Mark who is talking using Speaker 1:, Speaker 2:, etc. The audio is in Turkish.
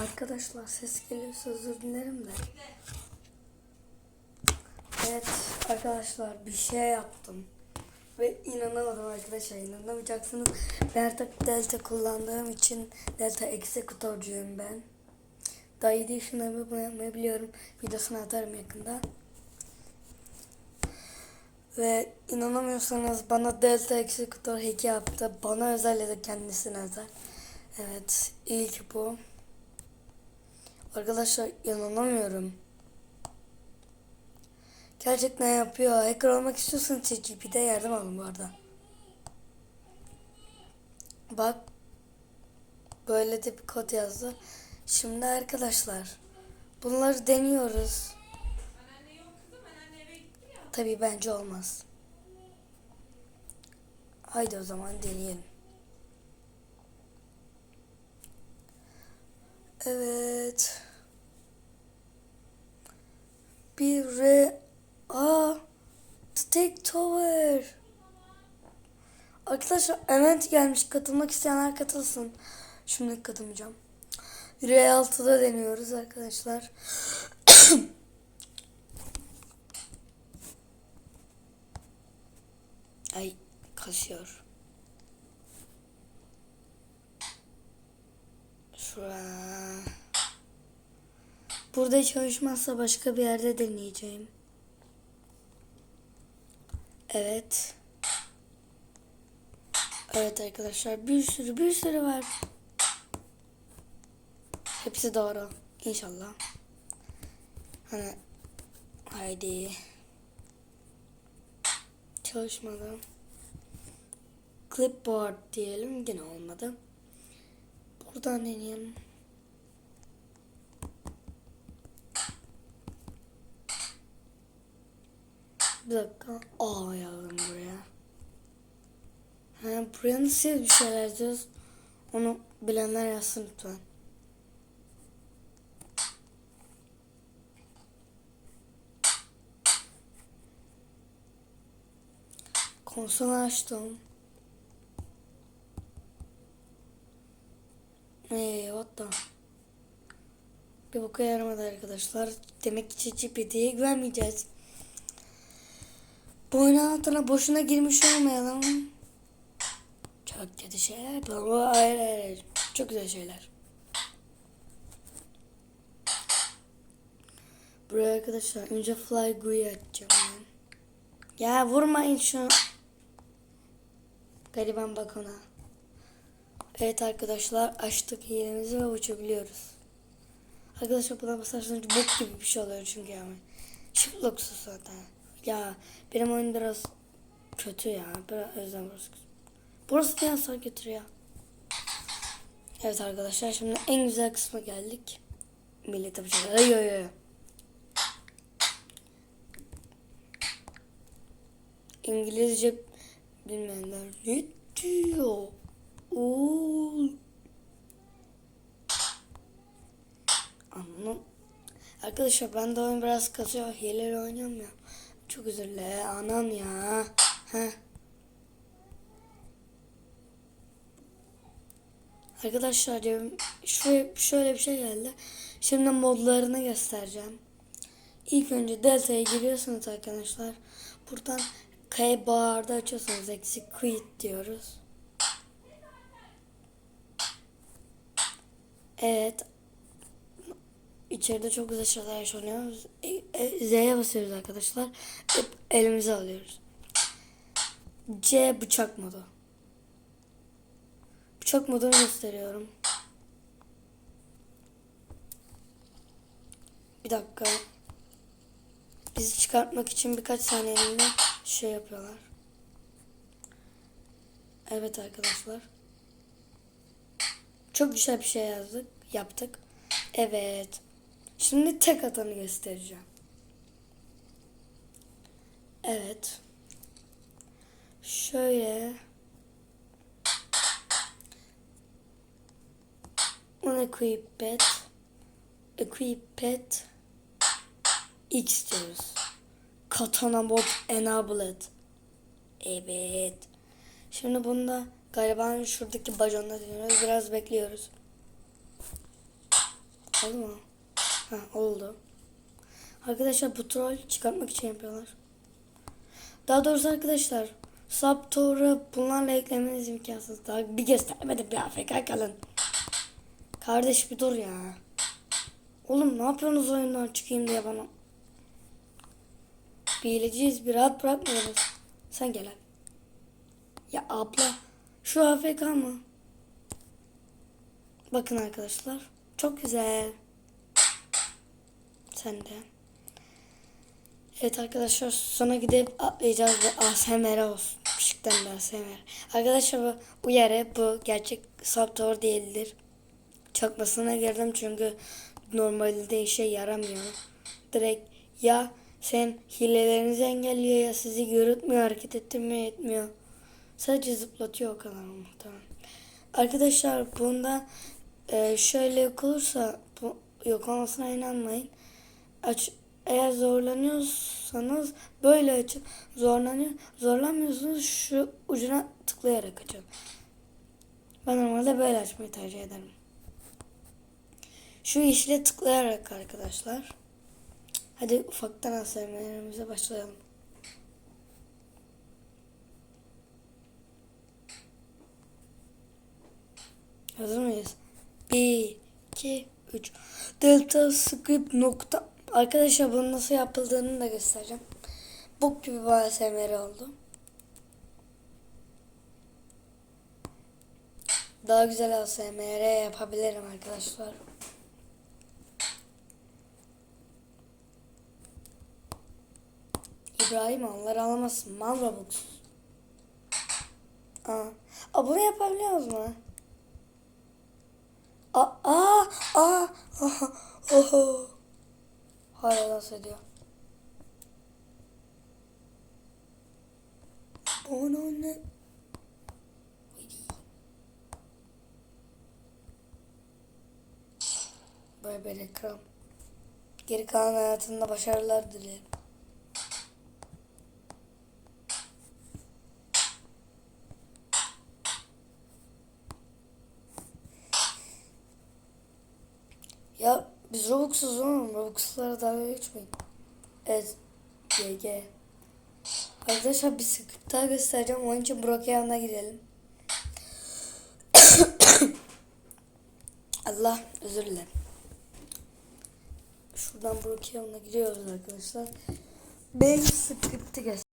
Speaker 1: Arkadaşlar ses geliyorsa özür dilerim de. Evet arkadaşlar bir şey yaptım. Ve inanamadım arkadaşlar inanamayacaksınız. Delta, delta kullandığım için delta eksekutörcüyüm ben. Daha iyi değil şunları bunu yapmayı biliyorum. Videosunu atarım yakında. Ve inanamıyorsanız bana delta eksekutör hack yaptı. Bana özel ya da kendisine özel. Evet ilk bu. Arkadaşlar inanamıyorum. Gerçekten yapıyor. Hacker olmak istiyorsan ChatGPT'ye yardım alın bu arada. Bak. Böyle de bir kod yazdı. Şimdi arkadaşlar. Bunları deniyoruz. Tabii bence olmaz. Haydi o zaman deneyelim. Evet. Bir re Aa, The Take Tower. Arkadaşlar event gelmiş. Katılmak isteyenler katılsın. Şimdi katılmayacağım. R6'da deniyoruz arkadaşlar. Ay kasıyor. Şuraya. Burada çalışmazsa başka bir yerde deneyeceğim. Evet. Evet arkadaşlar bir sürü bir sürü var. Hepsi doğru. İnşallah. Hani haydi. Çalışmadı. Clipboard diyelim. Yine olmadı. Buradan deneyelim. Bir dakika. A yazdım buraya. Ha, buraya nasıl bir şeyler yazıyoruz? Onu bilenler yazsın lütfen. Konsol açtım. Eee what the? Bir boka yaramadı arkadaşlar. Demek ki ChatGPT'ye güvenmeyeceğiz. Bu oyun altına boşuna girmiş olmayalım. Çok kötü şeyler yapalım. Hayır hayır hayır. Çok güzel şeyler. Buraya arkadaşlar önce Fly GUI açacağım. Ya vurmayın şu. Gariban bak ona. Evet arkadaşlar açtık hilemizi ve uçabiliyoruz. Arkadaşlar buna basarsanız bok gibi bir şey oluyor çünkü yani. Çıplıksız zaten. Ya benim oyun biraz kötü ya. Biraz yüzden burası Burası da yansar götürüyor. Evet arkadaşlar şimdi en güzel kısma geldik. Millete şeyler. Ay ay ay. İngilizce bilmeyenler ne diyor? Oğul. Anladım. Arkadaşlar ben de oyun biraz kasıyor. Hileli oynuyorum ya. Çok özür. Anam ya. Heh. Arkadaşlar diyorum şöyle, şöyle bir şey geldi. Şimdi modlarını göstereceğim. İlk önce Delta'ya giriyorsunuz arkadaşlar. Buradan kaya bağırda açıyorsunuz. Eksi quit diyoruz. Evet. İçeride çok güzel şeyler yaşanıyor. E, e, Z'ye basıyoruz arkadaşlar. Elimize alıyoruz. C bıçak modu. Bıçak modunu gösteriyorum. Bir dakika. Bizi çıkartmak için birkaç saniyeliğine şey yapıyorlar. Evet arkadaşlar. Çok güzel bir şey yazdık. Yaptık. Evet. Şimdi tek atanı göstereceğim. Evet. Şöyle. Unequiped. Equiped. X diyoruz. Katana mod enabled. Evet. Şimdi bunda galiba şuradaki bajonda deniyoruz. Biraz bekliyoruz. Oldu mu? Ha oldu. Arkadaşlar bu troll çıkartmak için yapıyorlar. Daha doğrusu arkadaşlar Subtour'u bunlarla eklemeniz imkansız. Daha bir göstermedim bir AFK kalın. Kardeş bir dur ya. Oğlum ne yapıyorsunuz oyundan çıkayım diye bana. Bir hileciyiz bir rahat bırakmıyoruz. Sen gel abi. Ya abla şu AFK mı? Bakın arkadaşlar. Çok güzel. Sen de. Evet arkadaşlar sonra gidip atlayacağız ve ASMR olsun. Işıktan da ASMR. Arkadaşlar bu uyarı bu gerçek Subtour değildir. Çakmasına girdim çünkü normalde işe yaramıyor. Direkt ya sen hilelerinizi engelliyor ya sizi görütmüyor hareket ettirmiyor etmiyor. Sadece zıplatıyor o kadar muhtemelen. Arkadaşlar bunda e, şöyle yok olursa bu yok olmasına inanmayın. Aç, eğer zorlanıyorsanız böyle açıp zorlanıyor. Zorlanmıyorsunuz şu ucuna tıklayarak açın. Ben normalde böyle açmayı tercih ederim. Şu işle tıklayarak arkadaşlar. Hadi ufaktan ASMR'imize başlayalım. Hazır mıyız? 1, 2, 3. Delta script nokta. Arkadaşlar bunun nasıl yapıldığını da göstereceğim. Bok gibi bir ASMR oldu. Daha güzel ASMR yapabilirim arkadaşlar. İbrahim onları alamazsın. Mal Robux. Aa. Aa bunu yapabiliyoruz mu? Aa, aa, aa, oho. Hala dans ediyor. Onu ne? Böyle bir ekran. Geri kalan hayatında başarılar dilerim. Ya biz Robux'uz oğlum. Robux'lara dalga geçmeyin. Evet. GG. Arkadaşlar bir sıkıntı daha göstereceğim. Onun için Brock'e yanına gidelim. Allah özür dilerim. Şuradan Brock'e yanına gidiyoruz arkadaşlar. Ben script'i göstereyim.